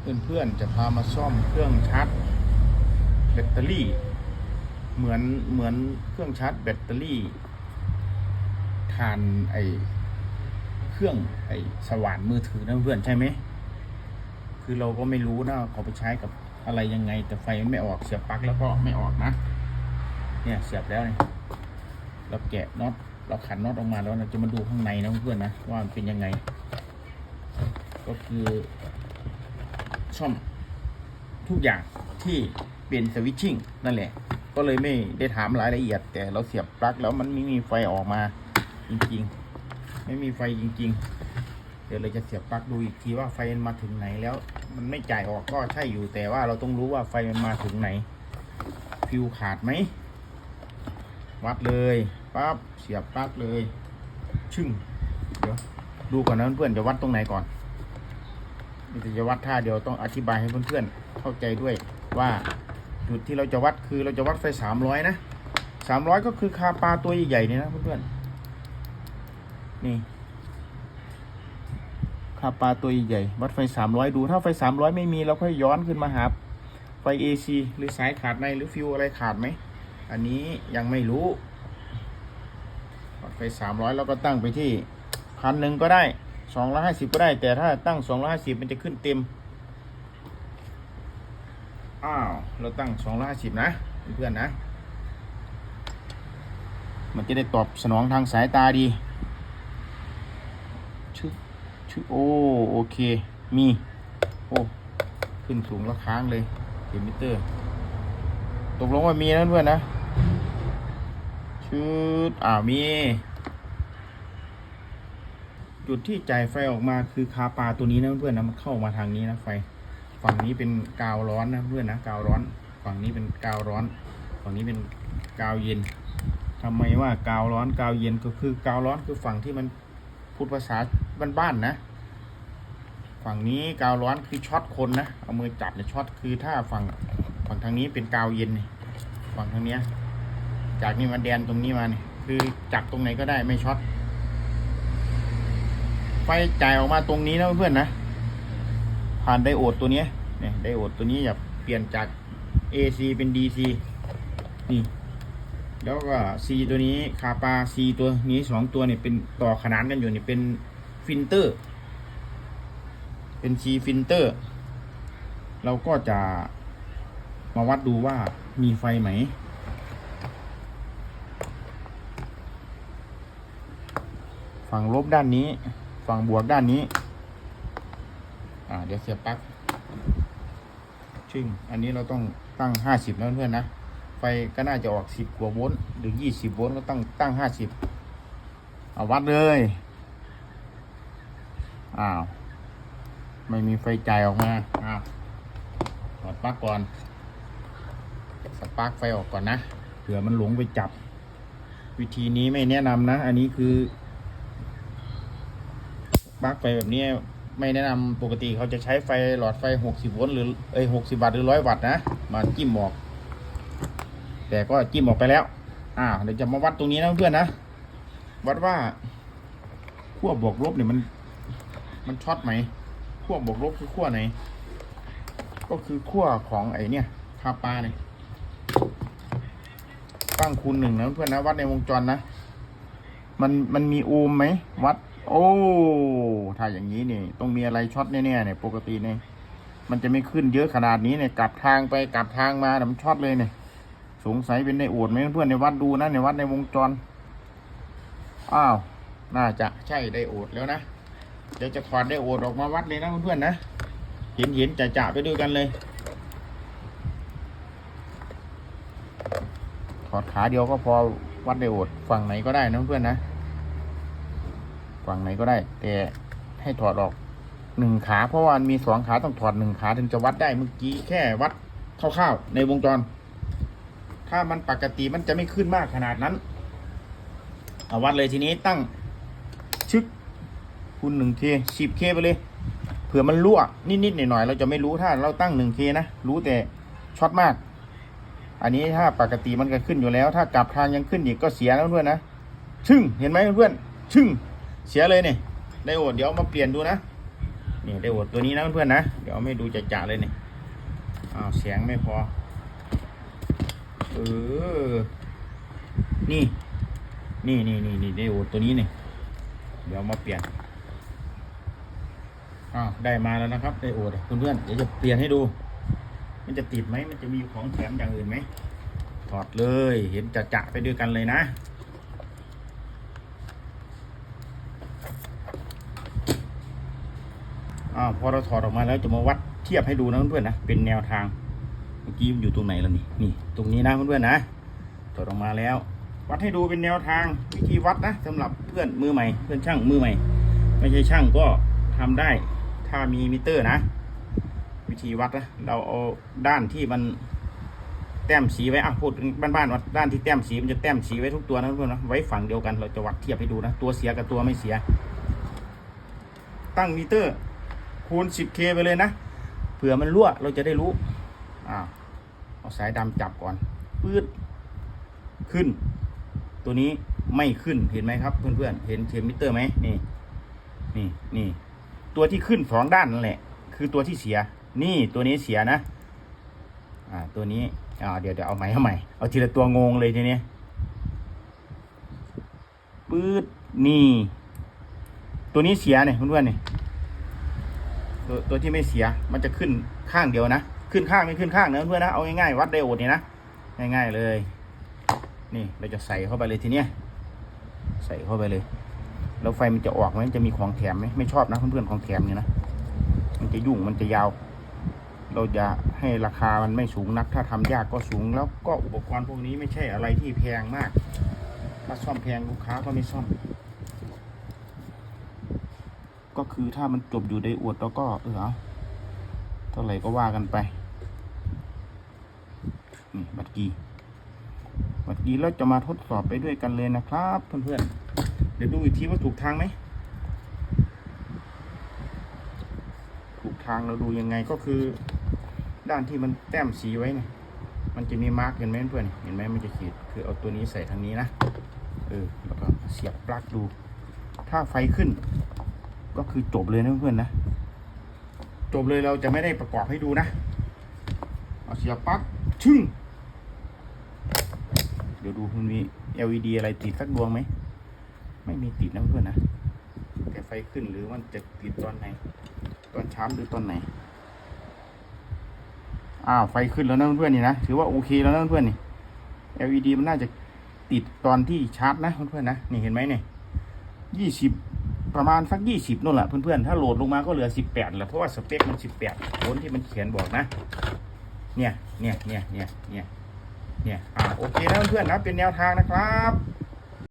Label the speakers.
Speaker 1: เพื่อนๆจะพามาซ่อมเครื่องชาร์จแบตเตอรี่ เหมือนเหมือนเครื่องชาร์จแบตเตอรี่ทานไอเครื่องไอสว่านมือถือนะเพื่อนใช่ไหมคือเราก็ไม่รู้นะเขาไปใช้กับอะไรยังไง แต่ไฟมันไม่ออกเสียบปลั๊กแล้วก็ไม่ออกนะ เนี่ยเสียบแล้วเนี่ยเราแกะน็อตเราขันน็อตออกมาแล้วเราจะมาดูข้างในนะเพื่อนนะว่ามันเป็นยังไง ก็คือ ซ่อมทุกอย่างที่เป็นสวิตชิ่งนั่นแหละ ก็เลยไม่ได้ถามรายละเอียด แต่เราเสียบปลั๊กแล้วมันไม่มีไฟออกมาจริงๆ ไม่มีไฟจริง ๆ เดี๋ยวเราจะเสียบปลั๊กดูอีกทีว่าไฟมันมาถึงไหนแล้ว มันไม่จ่ายออกก็ใช่อยู่แต่ว่าเราต้องรู้ว่าไฟมันมาถึงไหนฟิวขาดไหมวัดเลยปั๊บเสียบปลั๊กเลย ชึ่งเดี๋ยวดูก่อนนะเพื่อนๆจะวัดตรงไหนก่อน นี่จะวัดท่าเดียวต้องอธิบายให้เพื่อนๆเข้าใจด้วยว่าจุดที่เราจะวัดคือเราจะวัดไฟสามร้อยนะสามร้อยก็คือคาปลาตัวใหญ่ๆเนี่ยนะเพื่อนๆนี่คาปลาตัวใหญ่ๆวัดไฟสามร้อยดูถ้าไฟสามร้อยไม่มีเราค่อยย้อนขึ้นมาหาไฟ AC หรือสายขาดในหรือฟิวอะไรขาดไหม อันนี้ยังไม่รู้วัดไฟสามร้อยเราก็ตั้งไปที่พันหนึ่งก็ได้ สองร้อยห้าสิบก็ได้ แต่ถ้าตั้งสองร้อยห้าสิบมันจะขึ้นเต็ม อ้าว เราตั้งสองร้อยห้าสิบนะ เพื่อนๆนะ มันจะได้ตอบสนองทางสายตาดีชื่อชื่อโอ้โอเค มี โอ้ ขึ้นสูงแล้วค้างเลยเดมิเตอร์ ตกลงว่ามีนะเพื่อนนะชืดอ่ามี จุดที่จ่ายไฟออกมาคือคาปาตัวนี้นะเพื่อนนะมันเข้ามาทางนี้นะไฟ ฝั่งนี้เป็นกาวร้อนนะเพื่อนนะกาวร้อน ฝั่งนี้เป็นกาวร้อน ฝั่งนี้เป็นกาวเย็นทำไมว่ากาวร้อนกาวเย็นก็คือกาวร้อนคือฝั่งที่มันพูดภาษาบ้านๆนะฝั่งนี้กาวร้อนคือช็อตคนนะ เอามือจับเนี่ยช็อตคือถ้าฝั่งฝั่งทางนี้เป็นกาวเย็น ฝั่งทางเนี้ย จากนี่มาแดนตรงนี้มาเนี่ยคือจับตรงไหนก็ได้ไม่ช็อต ฟจ่ายออกมาตรงนี้นะเพื่อนนะ ผ่านไดโอดตัวนี้เนี่ยไดโอดตัวนี้อย่าเปลี่ยนจาก AC เป็น DC นี่แล้วก็ C ตัวนี้คาปา C ตัวนี้สองตัวเนี่ยเป็นต่อขนานกันอยู่เนี่ยเป็นฟิลเตอร์ เป็น C ฟิลเตอร์ เราก็จะมาวัดดูว่ามีไฟไหม ฝั่งลบด้านนี้ ฝั่งบวกด้านนี้ อ่า เดี๋ยวเสียบปลั๊กชึ่ง อันนี้เราต้องตั้งห้าสิบนะเพื่อนนะ ไฟก็น่าจะออกสิบกว่าโวลต์หรือยี่สิบโวลต์ก็ต้องตั้งห้าสิบเอาวัดเลย อ้าว ไม่มีไฟจ่ายออกมา อ้าวถอดปลั๊กก่อน สปาร์กไฟออกก่อนนะ เผื่อมันหลงไปจับ วิธีนี้ไม่แนะนำนะ อันนี้คือ ปลั๊กไฟแบบนี้ไม่แนะนำปกติเขาจะใช้ไฟหลอดไฟ 60 โวลต์หรือเอ้ย60 วัตต์หรือ 100 วัตต์นะมาจิ้มออก แต่ก็จิ้มออกไปแล้วอ่าเดี๋ยวจะมาวัดตรงนี้นะเพื่อนนะ วัดว่าขั้วบวกลบเนี่ยมัน มันช็อตไหมขั้วบวกลบคือขั้วไหน ก็คือขั้วของไอเนี่ยคาปาเนี่ยตั้งคูณหนึ่งนะเพื่อนนะ วัดในวงจรนะ มันมันมีโอห์มไหมวัด โอ้ ถ้าอย่างนี้นี่ต้องมีอะไรช็อตแน่ๆเนี่ย ปกติเนี่ยมันจะไม่ขึ้นเยอะขนาดนี้เนี่ย กลับทางไปกลับทางมาแต่มันช็อตเลยเนี่ย สงสัยเป็นในโอดไหมเพื่อนในวัดดูนะในวัดในวงจร อ้าว น่าจะใช่ไดโอดแล้วนะ เดี๋ยวจะถอดไดโอดออกมาวัดเลยนะเพื่อนๆนะ เห็นเห็นจะจะไปด้วยกันเลย ถอดขาเดียวก็พอวัดไดโอดฝั่งไหนก็ได้นะเพื่อนนะ ฝั่งไหนก็ได้ แต่ให้ถอดออกหนึ่งขาเพราะว่ามันมีสองขาต้องถอดหนึ่งขาถึงจะวัดได้เมื่อกี้แค่วัดคร่าวๆในวงจร ถ้ามันปกติมันจะไม่ขึ้นมากขนาดนั้นเอาวัดเลยทีนี้ตั้งชึกคูณหนึ่งเคสิบเคไปเลยเผื่อมันรั่วนิดๆหน่อยๆเราจะไม่รู้ถ้าเราตั้งหนึ่งเคนะรู้แต่ช็อตมาก อันนี้ถ้าปกติมันก็ขึ้นอยู่แล้ว ถ้ากลับทางยังขึ้นอีกก็เสียแล้วเพื่อนนะชึ่งเห็นไหมเพื่อนชึ่ง เสียเลยเนี่ยไดโอดเดี๋ยวมาเปลี่ยนดูนะนี่ได้โหวตตัวนี้นะเพื่อนๆนะเดี๋ยวไม่ดูจะจะๆเลยเนี่ยอ้าวเสียงไม่พอเออนี่ นี่นี่นี่นี่ได้โหวตตัวนี้เนี่ยเดี๋ยวมาเปลี่ยนอ้าวได้มาแล้วนะครับได้โอดเพื่อนๆเดี๋ยวจะเปลี่ยนให้ดู มันจะติดไหมมันจะมีของแถมอย่างอื่นไหมถอดเลย เห็นจะจะไปด้วยกันเลยนะ อ้าพอเราถอดออกมาแล้วจะมาวัดเทียบให้ดูนะเพื่อนๆนะเป็นแนวทางเมื่อกี้มันอยู่ตรงไหนแล้วนี่นี่ตรงนี้นะเพื่อนๆนะถอดออกมาแล้ว วัดให้ดูเป็นแนวทางวิธีวัดนะสำหรับเพื่อนมือใหม่ เพื่อนช่างมือใหม่ ไม่ใช่ช่างก็ทำได้ถ้ามีมิเตอร์นะ วิธีวัดนะเราเอาด้านที่มันแต้มสีไว้อะพูดบ้านๆวัดด้านที่แต้มสีมันจะแต้มสีไว้ทุกตัวนะเพื่อนนะไว้ฝั่งเดียวกันเราจะวัดเทียบให้ดูนะ ตัวเสียกับตัวไม่เสีย ตั้งมิเตอร์ คูณ 10K ไปเลยนะ เผื่อมันรั่วเราจะได้รู้อ่าเอาสายดำจับก่อนปืดขึ้น ตัวนี้ไม่ขึ้นเห็นไหมครับ เพื่อนๆเห็นเข็มมิเตอร์ไหมนี่นี่นี่ตัวที่ขึ้นสองด้านนั่นแหละ คือตัวที่เสีย นี่ตัวนี้เสียนะ อ่า ตัวนี้อ่าเดี๋ยวเดี๋ยวเอาใหม่เอาใหม่เอาทีละตัวงงเลยทีนี้ปืดนี่ ตัวนี้เสียเนี่ยเพื่อนๆนี่ ตัวตัวที่ไม่เสียมันจะขึ้นข้างเดียวนะ ขึ้นข้างไม่ขึ้นข้างนะเพื่อนนะเอาง่ายๆวัดไดโอดนี่นะง่ายๆเลย นี่เราจะใส่เข้าไปเลยทีเนี้ยใส่เข้าไปเลย แล้วไฟมันจะออกไหมจะมีของแถมไหมไม่ชอบนะเพื่อนๆของแถมเนี่ยนะมันจะยุ่งมันจะยาว เราจะให้ราคามันไม่สูงนัก ถ้าทำยากก็สูงแล้วก็อุปกรณ์พวกนี้ไม่ใช่อะไรที่แพงมากถ้าซ่อมแพงลูกค้าก็ไม่ซ่อม ก็ คือถ้ามันจบอยู่ในอวดแล้วก็เออเอาเท่าไหร่ก็ว่ากันไปนี่บัตรกีบัตรกีแล้วจะมาทดสอบไปด้วยกันเลยนะครับเพื่อนๆเดี๋ยวดูอีกทีว่าถูกทางไหมถูกทางเราดูยังไงก็คือ ด้านที่มันแต้มสีไว้เนี่ยมันจะมีมาร์กเห็นไหมเพื่อนเห็นไหมมันจะขีดคือเอาตัวนี้ใส่ทางนี้นะเออแล้วก็เสียบปลั๊กดู ถ้าไฟขึ้น ก็คือจบเลยนะเพื่อนๆนะ จบเลยเราจะไม่ได้ประกอบให้ดูนะ เอาเสียบปลั๊กชึ่งเดี๋ยวดูมันมี LED อะไรติดสักดวงไหม ไม่มีติดนะเพื่อนนะ แต่ไฟขึ้นหรือมันจะติดตอนไหน ตอนช้าหรือตอนไหน อ้าวไฟขึ้นแล้วนะเพื่อนๆนี่นะ ถือว่าโอเคแล้วนะเพื่อนๆนี่ LED มันน่าจะติดตอนที่ชาร์จนะเพื่อนๆนะ นี่เห็นไหมเนี่ยยี่สิบ ประมาณสักยี่สิบนู่นแหละเพื่อนๆ ถ้าโหลดลงมาก็เหลือสิบแปดแหละเพราะว่าสเปคมันสิบแปดโนที่มันเขียนบอกนะ เนี่ยเนี่ยเนี่ยเนี่ยเนี่ยเนี่ยอ่าโอเคนะเพื่อนๆนะเป็นแนวทางนะครับ